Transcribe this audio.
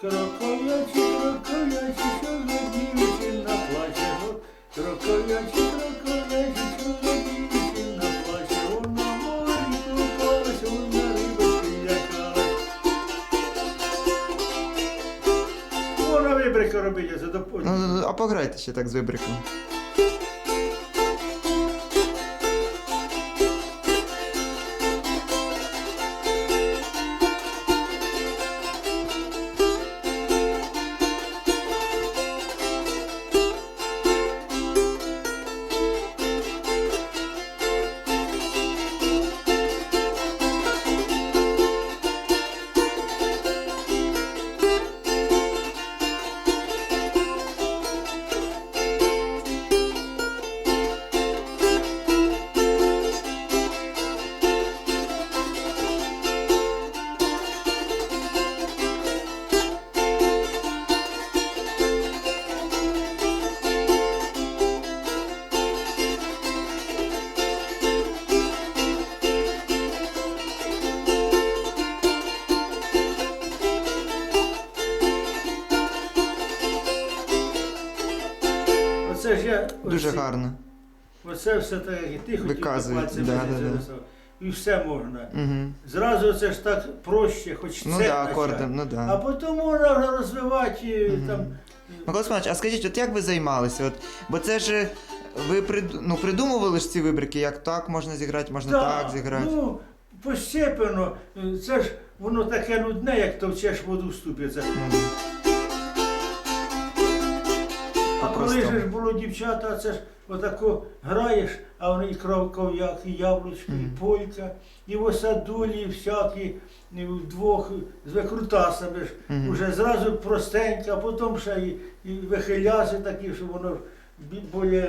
Кроков'ячі, що за дівчина плаче. Кроков'ячі, що за дівчина плаче. Вона морі купалась, вона рибочки лякалась. Вона вибрика робить, до Ну, ну, а пограйте ще так з вибриком. Оце ж я. Дуже оці- гарно. Оце все так, як і ти хотів Виказують, пальцем да, да, да. І все можна. Угу. Зразу це ж так проще, хоч Ну це да, акордом, ну А потім можна вже розвивати е, Мгм. там. Микола Сманович, а скажіть, от як ви займалися? От, бо це ж е, ви приду- ну, придумували ж ці вибрики, як так можна зіграти, можна да, так зіграти. Ну, постепенно. Е, Це ж воно таке нудне, як товчеш воду в ступі. Це. Ну, коли ж було дівчата, це ж отако граєш, а вони і кровков'як, і яблучко, і полька, і осадулі, і всякі і вдвох з викрутасами ж. Мгм. Уже зразу простенько, а потім ще і, і вихиляси такі, що воно бі- більш